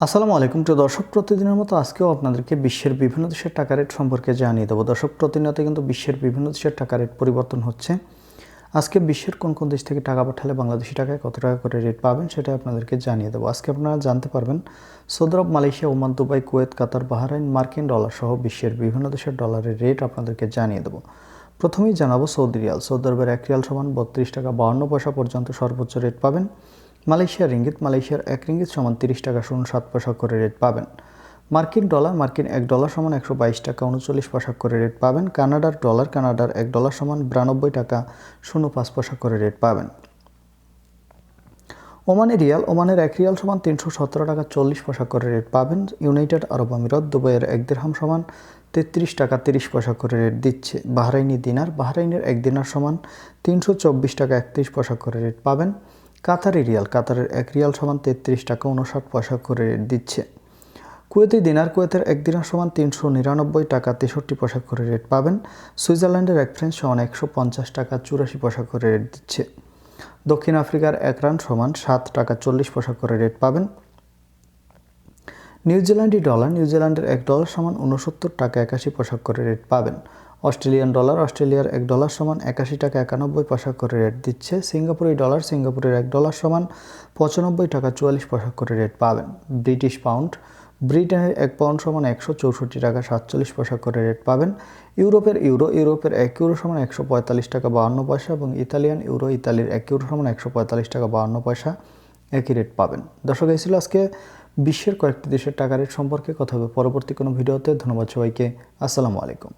আসসালামু আলাইকুম প্রিয় দর্শক, প্রতিদিনের মতো আজকেও আপনাদেরকে বিশ্বের বিভিন্ন দেশের টাকা রেট সম্পর্কে জানিয়ে দেবো। দর্শক, প্রতিনিয়ত কিন্তু বিশ্বের বিভিন্ন দেশের টাকা রেট পরিবর্তন হচ্ছে। আজকে বিশ্বের কোন কোন দেশ থেকে টাকা পাঠালে বাংলাদেশি টাকায় কত টাকা করে রেট পাবেন সেটা আপনাদেরকে জানিয়ে দেবো। আজকে আপনারা জানতে পারবেন, Saudi Arab, Malaysia, Oman, Dubai, Kuwait, Qatar, Bahrain, মার্কিন ডলার সহ বিশ্বের বিভিন্ন দেশের ডলারের রেট আপনাদেরকে জানিয়ে দেবো। প্রথমেই জানাব সৌদি রিয়াল। সৌদি আরবের এক রিয়াল সমান বত্রিশ টাকা বাউন্ন পয়সা পর্যন্ত সর্বোচ্চ রেট পাবেন। মালয়েশিয়ার রিঙ্গিত, মালয়েশিয়ার এক রিঙ্গিত সমান তিরিশ টাকা শূন্য সাত পয়সা করে রেট পাবেন। মার্কিন ডলার, মার্কিন এক ডলার সমান একশো বাইশ টাকা উনচল্লিশ পয়সা করে রেট পাবেন। কানাডার ডলার, কানাডার এক ডলার সমান বিরানব্বই টাকা শূন্য পাঁচ পয়সা করে রেট পাবেন। ওমানের রিয়াল, ওমানের এক রিয়াল সমান তিনশো সতেরো টাকা চল্লিশ পয়সা করে রেট পাবেন। ইউনাইটেড আরব আমিরাত, দুবাইয়ের এক দেড়হাম সমান তেত্রিশ টাকা তিরিশ পয়সা করে রেট দিচ্ছে। বাহরাইনি দিনার, বাহরাইনের এক দিনার সমান তিনশো চব্বিশ টাকা একত্রিশ পয়সা করে রেট পাবেন। কাতারি রিয়াল, কাতারের এক রিয়াল সমান তেত্রিশ টাকা উনষাট পয়সা করে দিচ্ছে। কুয়েতি দিনার কুয়েতের এক দিনার সমান তিনশো নিরানব্বই টাকা তেষট্টি পয়সা করে রেট পাবেন। সুইজারল্যান্ডের এক ফ্রেন্স সমান একশো পঞ্চাশ টাকা চুরাশি পয়সা করে রেট দিচ্ছে। দক্ষিণ আফ্রিকার এক রান সমান সাত টাকা চল্লিশ পয়সা করে রেট পাবেন। নিউজিল্যান্ডি ডলার, নিউজিল্যান্ডের এক ডলার সমান উনসত্তর টাকা একাশি পয়সা করে রেট পাবেন। অস্ট্রেলিয়ান ডলার, অস্ট্রেলিয়ার এক ডলার সমান একাশি টাকা একানব্বই পয়সা করে রেট দিচ্ছে। সিঙ্গাপুরি ডলার, সিঙ্গাপুরের এক ডলার সমান পঁচানব্বই টাকা চুয়াল্লিশ পয়সা করে রেট পাবেন। ব্রিটিশ পাউন্ড, ব্রিটেনের এক পাউন্ড সমান একশো চৌষট্টি টাকা সাতচল্লিশ পয়সা করে রেট পাবেন। ইউরোপের ইউরো, ইউরোপের এক ইউরো সমান একশো পঁয়তাল্লিশ টাকা বাহান্ন পয়সা এবং ইতালিয়ান ইউরো, ইতালির এক ইউরো সমান একশো পঁয়তাল্লিশ টাকা বাহান্ন পয়সা একই রেট পাবেন। দর্শক, এই ছিল আজকে বিশ্বের কয়েকটি দেশের টাকা রেট সম্পর্কে। কথা হবে পরবর্তী কোনো ভিডিওতে। ধন্যবাদ সবাইকে। আসসালামু আলাইকুম।